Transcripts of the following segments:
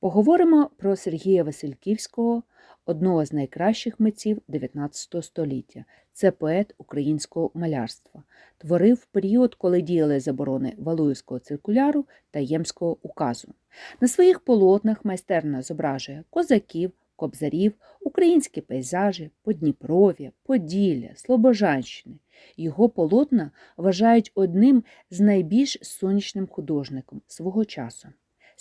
Поговоримо про Сергія Васильківського, одного з найкращих митців 19 століття. Це поет українського малярства. Творив в період, коли діяли заборони Валуївського циркуляру та Ємського указу. На своїх полотнах майстерно зображує козаків, кобзарів, українські пейзажі, Подніпров'я, Поділля, Слобожанщини. Його полотна вважають одним з найбільш сонячним художником свого часу.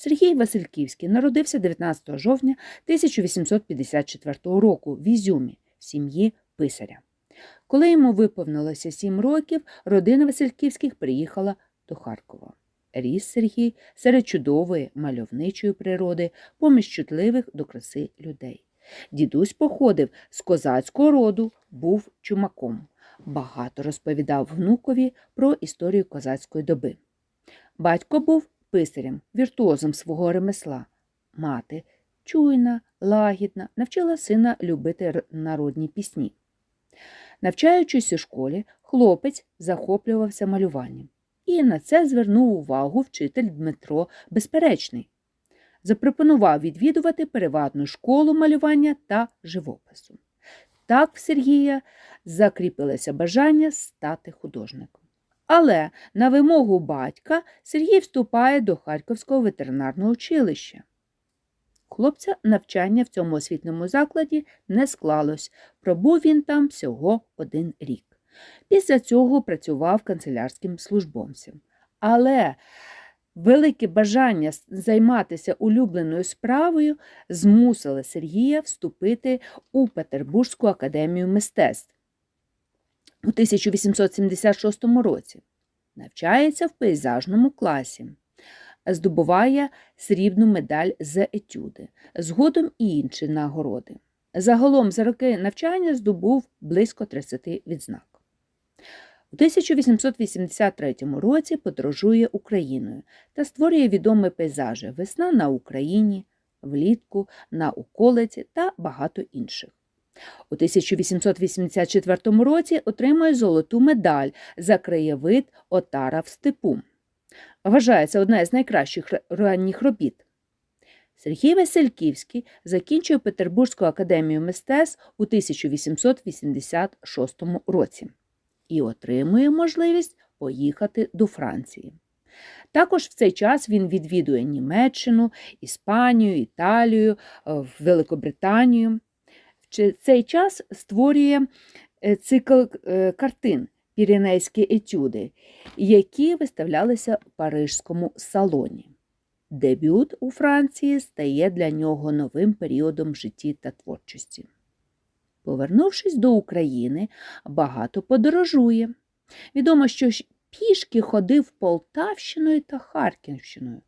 Сергій Васильківський народився 19 жовтня 1854 року в Ізюмі в сім'ї писаря. Коли йому виповнилося сім років, родина Васильківських приїхала до Харкова. Ріс Сергій серед чудової мальовничої природи, поміж чутливих до краси людей. Дідусь походив з козацького роду, був чумаком. Багато розповідав внукові про історію козацької доби. Батько був писарем, віртуозом свого ремесла. Мати, чуйна, лагідна, навчила сина любити народні пісні. Навчаючись у школі, хлопець захоплювався малюванням. І на це звернув увагу вчитель Дмитро Безперечний. Запропонував відвідувати приватну школу малювання та живопису. Так в Сергія закріпилося бажання стати художником. Але на вимогу батька Сергій вступає до Харківського ветеринарного училища. Хлопця навчання в цьому освітньому закладі не склалось. Пробув він там всього один рік. Після цього працював канцелярським службовцем. Але велике бажання займатися улюбленою справою змусило Сергія вступити у Петербурзьку академію мистецтв у 1876 році. Навчається в пейзажному класі. Здобуває срібну медаль за етюди, згодом і інші нагороди. Загалом за роки навчання здобув близько 30 відзнак. У 1883 році подорожує Україною та створює відомі пейзажі Весна на Україні, влітку, на околиці та багато інших. У 1884 році отримує золоту медаль за краєвид Отара в степу. Вважається одна з найкращих ранніх робіт. Сергій Васильківський закінчує Петербурзьку академію мистецтв у 1886 році і отримує можливість поїхати до Франції. Також в цей час він відвідує Німеччину, Іспанію, Італію, е, Великобританію. Цей час створює е, цикл е, картин Піренейські етюди, які виставлялися в Парижському салоні. Дебют у Франції стає для нього новим періодом в житті та творчості. Повернувшись до України, багато подорожує. Відомо, що пішки ходив Полтавщиною та Харківщиною,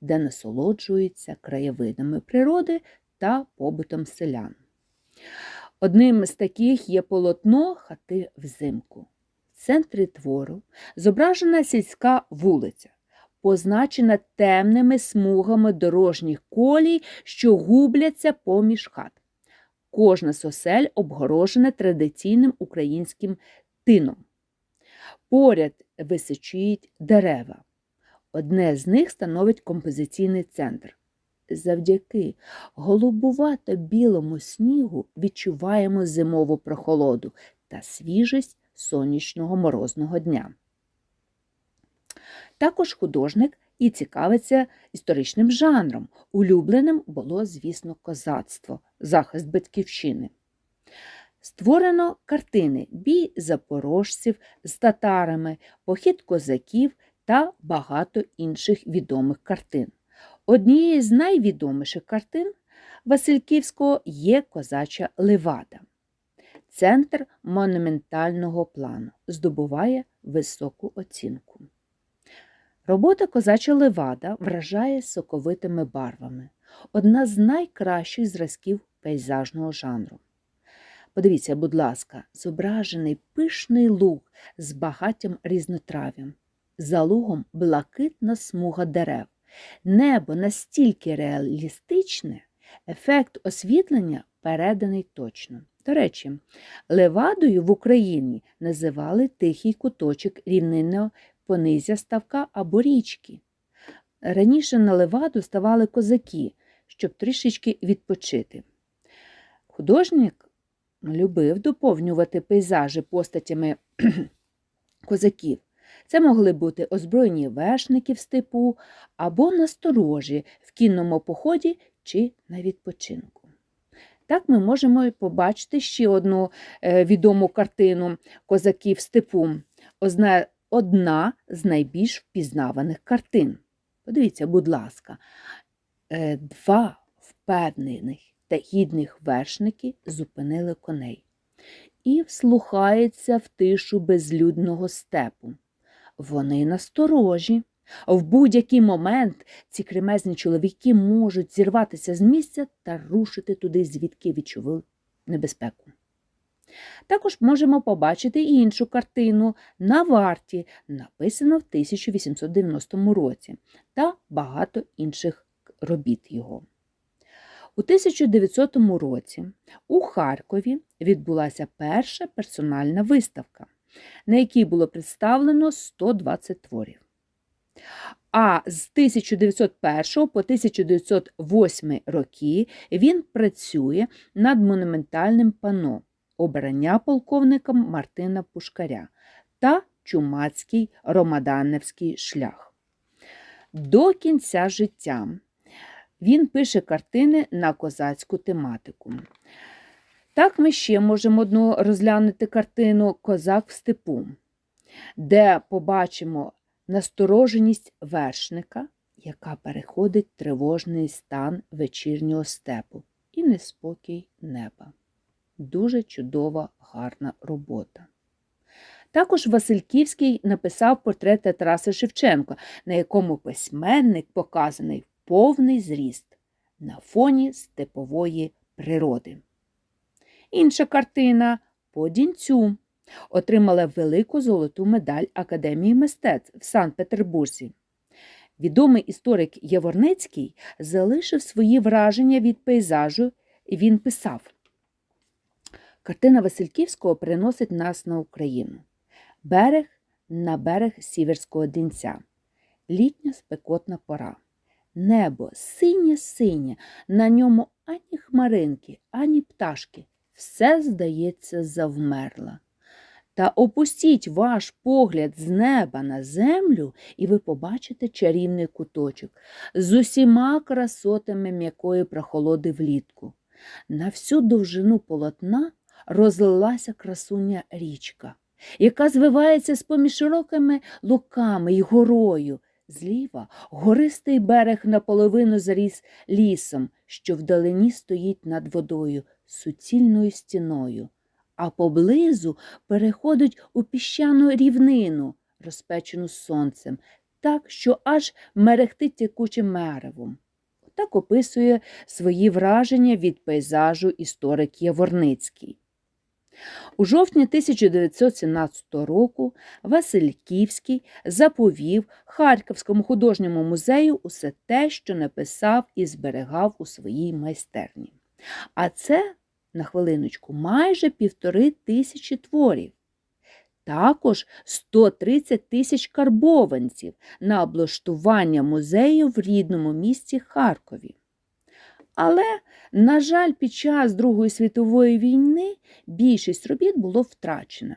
де насолоджується краєвидами природи та побутом селян. Одним з таких є полотно хати взимку. В центрі твору зображена сільська вулиця, позначена темними смугами дорожніх колій, що губляться поміж хат. Кожна з осель обгорожена традиційним українським тином. Поряд височують дерева. Одне з них становить композиційний центр. Завдяки голубувато-білому снігу відчуваємо зимову прохолоду та свіжість сонячного морозного дня. Також художник і цікавиться історичним жанром. Улюбленим було, звісно, козацтво, захист батьківщини. Створено картини бій запорожців з татарами, похід козаків та багато інших відомих картин. Однією з найвідоміших картин Васильківського є козача Левада. Центр монументального плану здобуває високу оцінку. Робота козача Левада вражає соковитими барвами, одна з найкращих зразків пейзажного жанру. Подивіться, будь ласка, зображений пишний луг з багаттям різнотрав'ям, за лугом блакитна смуга дерев. Небо настільки реалістичне, ефект освітлення переданий точно. До речі, левадою в Україні називали тихий куточок рівнинного понизя ставка або річки. Раніше на леваду ставали козаки, щоб трішечки відпочити. Художник любив доповнювати пейзажі постатями козаків. Це могли бути озброєні вершники в степу або насторожі в кінному поході чи на відпочинку. Так ми можемо побачити ще одну е, відому картину козаків степу. Одна з найбільш впізнаваних картин. Подивіться, будь ласка, Е, два впевнених та гідних вершники зупинили коней і вслухаються в тишу безлюдного степу. Вони насторожі. В будь-який момент ці кремезні чоловіки можуть зірватися з місця та рушити туди, звідки відчули небезпеку. Також можемо побачити і іншу картину на варті, написану в 1890 році, та багато інших робіт його. У 1900 році у Харкові відбулася перша персональна виставка, на якій було представлено 120 творів. А з 1901 по 1908 роки він працює над монументальним пано обрання полковником Мартина Пушкаря та Чумацький Ромаданевський шлях. До кінця життя він пише картини на козацьку тематику. Так ми ще можемо одну розглянути картину Козак в степу, де побачимо настороженість вершника, яка переходить тривожний стан вечірнього степу і неспокій неба. Дуже чудова, гарна робота. Також Васильківський написав портрет Тараса Шевченка, на якому письменник показаний повний зріст на фоні степової природи. Інша картина по дінцю отримала велику золоту медаль Академії мистецтв в Санкт-Петербурзі. Відомий історик Яворницький залишив свої враження від пейзажу, і він писав: Картина Васильківського приносить нас на Україну. Берег на берег Сіверського дінця. Літня спекотна пора. Небо синє-синє, на ньому ані хмаринки, ані пташки. Все, здається, завмерла. Та опустіть ваш погляд з неба на землю, і ви побачите чарівний куточок з усіма красотами м'якої прохолоди влітку. На всю довжину полотна розлилася красуня річка, яка звивається з поміж широкими луками й горою. Зліва гористий берег наполовину заріс лісом, що вдалині стоїть над водою суцільною стіною, а поблизу переходить у піщану рівнину, розпечену сонцем, так, що аж мерехтить текучим меревом. Так описує свої враження від пейзажу історик Яворницький. У жовтні 1917 року Васильківський заповів Харківському художньому музею усе те, що написав і зберігав у своїй майстерні. А це, на хвилиночку, майже півтори тисячі творів. Також 130 тисяч карбованців на облаштування музею в рідному місті Харкові. Але, на жаль, під час Другої світової війни більшість робіт було втрачено.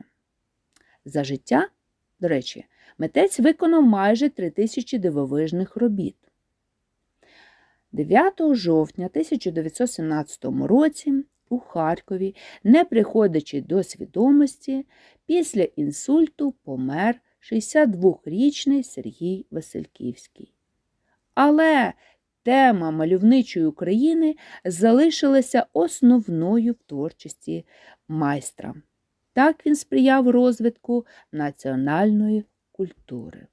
За життя, до речі, митець виконав майже 3 тисячі дивовижних робіт. 9 жовтня 1917 році у Харкові, не приходячи до свідомості, після інсульту помер 62-річний Сергій Васильківський. Але тема мальовничої України залишилася основною в творчості майстра. Так він сприяв розвитку національної культури.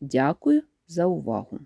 Дякую за увагу!